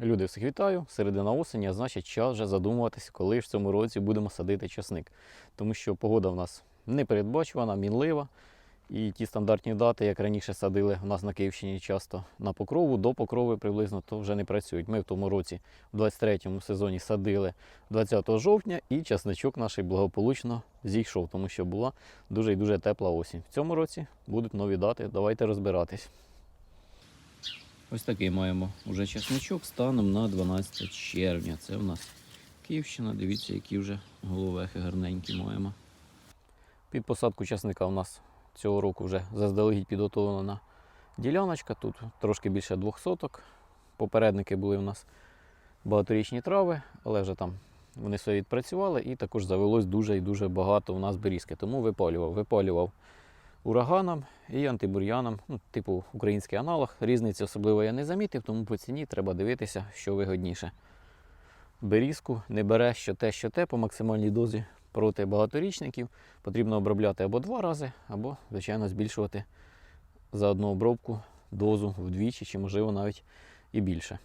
Люди, всіх вітаю! Середина осені, а значить час вже задумуватися, коли ж в цьому році будемо садити часник. Тому що погода в нас непередбачувана, мінлива. І ті стандартні дати, як раніше садили у нас на Київщині часто на покрову, до покрови приблизно, то вже не працюють. Ми в тому році, в 23-му сезоні, садили 20 жовтня і часничок наш благополучно зійшов, тому що була дуже і дуже тепла осінь. В цьому році будуть нові дати. Давайте розбиратись. Ось такий маємо уже часничок станом на 12 червня. Це в нас Київщина. Дивіться, які вже головехи гарненькі маємо. Під посадку часника у нас цього року вже заздалегідь підготовлена діляночка. Тут трошки більше двох соток. Попередники були у нас багаторічні трави, але вже там вони все відпрацювали і також завелось дуже і дуже багато у нас берізки. Тому випалював. Випалював ураганом і антибур'яном, ну, типу український аналог. Різниці особливо я не замітив, тому по ціні треба дивитися, що вигодніше. Берізку не бере що те, що те по максимальній дозі проти багаторічників. Потрібно обробляти або два рази, або, звичайно, збільшувати за одну обробку дозу вдвічі, чи можливо навіть і більше.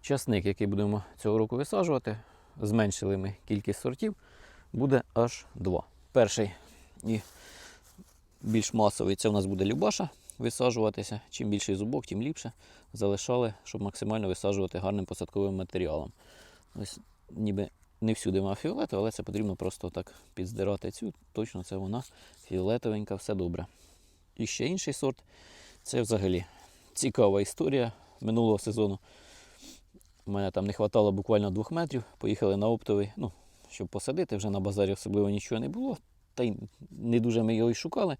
Часник, який будемо цього року висаджувати, зменшили ми кількість сортів, буде аж два. Перший і більш масовий це у нас буде Любаша висаджуватися. Чим більший зубок, тим ліпше. Залишали, щоб максимально висаджувати гарним посадковим матеріалом. Ось ніби не всюди має фіолетовий, але це потрібно просто так підздирати цю. Точно це вона фіолетовенька, все добре. І ще інший сорт це взагалі цікава історія минулого сезону. У мене там не вистачало буквально двох метрів. Поїхали на оптовий, ну, щоб посадити, вже на базарі особливо нічого не було. Та й не дуже ми його й шукали.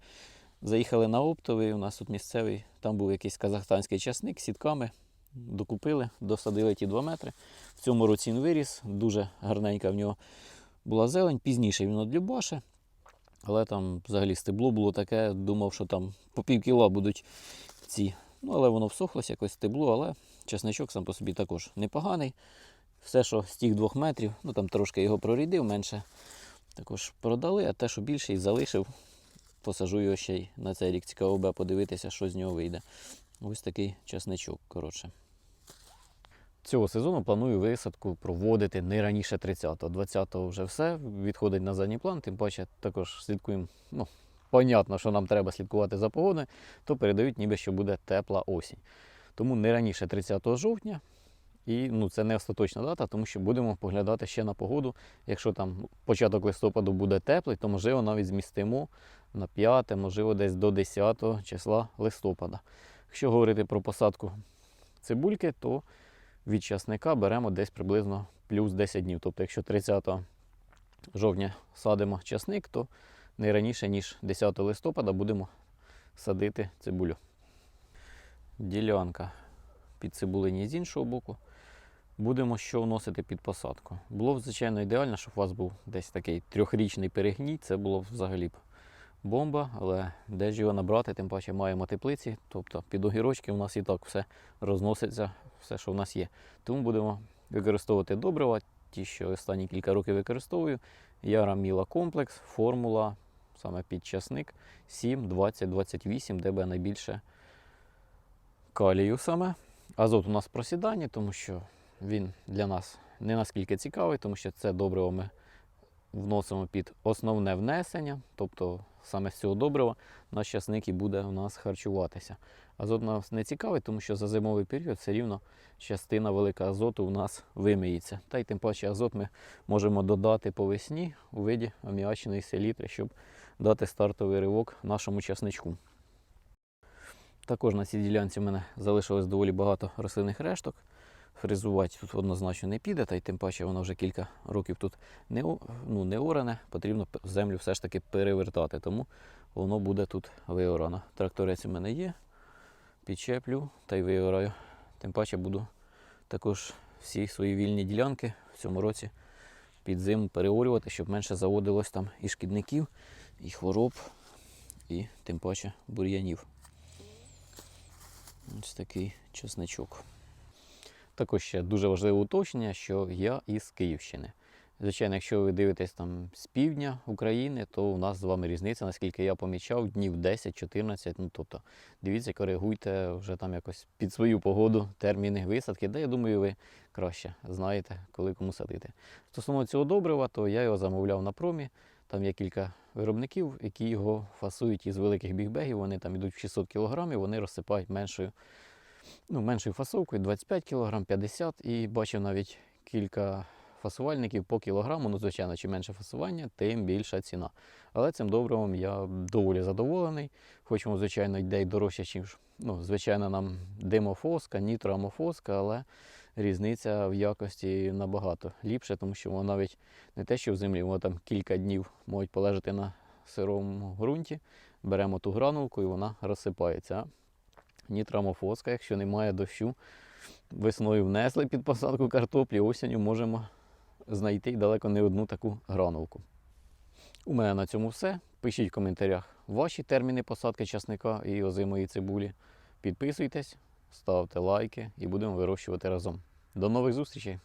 Заїхали на оптовий, у нас тут місцевий, там був якийсь казахстанський часник з сітками. Докупили, досадили ті 2 метри. В цьому році він виріс, дуже гарненька в нього була зелень. Пізніше він от Любаше, але там взагалі стебло було таке, думав, що там по пів кіла будуть ці. Ну, але воно всохлося якось стебло, але чесничок сам по собі також непоганий. Все, що з тих двох метрів, ну там трошки його прорідив, менше також продали, а те, що більше і залишив, посажу його ще й на цей рік. Цікаво буде подивитися, що з нього вийде. Ось такий часничок, коротше. Цього сезону планую висадку проводити не раніше 30-го. 20-го вже все відходить на задній план, тим паче також слідкуємо. Ну, понятно, що нам треба слідкувати за погодою, то передають, ніби що буде тепла осінь. Тому не раніше 30 жовтня. І ну, це не остаточна дата, тому що будемо поглядати ще на погоду. Якщо там початок листопаду буде теплий, то можливо навіть змістимо на 5, можливо, десь до 10 числа листопада. Якщо говорити про посадку цибульки, то від часника беремо десь приблизно плюс 10 днів. Тобто, якщо 30 жовтня садимо часник, то не раніше, ніж 10 листопада будемо садити цибулю. Ділянка під цибулині з іншого боку. Будемо що вносити під посадку. Було б, звичайно, ідеально, щоб у вас був десь такий трьохрічний перегній. Це було б взагалі б бомба, але де ж його набрати, тим паче маємо теплиці. Тобто під огірочки у нас і так все розноситься, все, що в нас є. Тому будемо використовувати добрива, ті, що останні кілька років використовую. Яра Міла комплекс, формула саме під часник 7, 20, 28, де би найбільше калію саме. Азот у нас просідання, тому що він для нас не наскільки цікавий, тому що це добриво ми вносимо під основне внесення, тобто саме з цього добрива наш часник і буде у нас харчуватися. Азот нас не цікавий, тому що за зимовий період все рівно частина велика азоту у нас вимиється. Та й тим паче азот ми можемо додати по весні у виді аміачної селітри, щоб дати стартовий ривок нашому часничку. Також на цій ділянці в мене залишилось доволі багато рослинних решток. Фрезувати тут однозначно не піде, та й тим паче воно вже кілька років тут не, ну, не оране, потрібно землю все ж таки перевертати, тому воно буде тут виорано. Тракторець у мене є, підчеплю та й виораю. Тим паче буду також всі свої вільні ділянки в цьому році під зиму переорювати, щоб менше заводилось там і шкідників, і хвороб, і тим паче бур'янів. Ось такий чесничок. Також ще дуже важливе уточнення, що я із Київщини. Звичайно, якщо ви дивитесь там з півдня України, то у нас з вами різниця, наскільки я помічав, днів 10-14. Ну тобто, дивіться, коригуйте вже там якось під свою погоду терміни висадки, де я думаю, ви краще знаєте, коли кому садити. Стосовно цього добрива, то я його замовляв на промі. Там є кілька виробників, які його фасують із великих бігбегів. Вони там йдуть в 600 кг, вони розсипають меншою, ну, меншою фасовкою 25 кг, 50 І бачив навіть кілька фасувальників по кілограму. Ну, звичайно, чим менше фасування, тим більша ціна. Але цим добривом я доволі задоволений. Хоч звичайно, йде й дорожче, ніж ну, звичайно, нам димофоска, нітроамофоска, але різниця в якості набагато ліпше, тому що воно навіть не те, що в землі, воно там кілька днів можуть полежати на сирому ґрунті. Беремо ту гранулку і вона розсипається. А Нітроамофоска, якщо немає дощу, весною внесли під посадку картоплі, осінню можемо знайти далеко не одну таку гранулку. У мене на цьому все. Пишіть в коментарях ваші терміни посадки часника і озимої цибулі. Підписуйтесь, ставте лайки і будемо вирощувати разом. До нових зустрічей!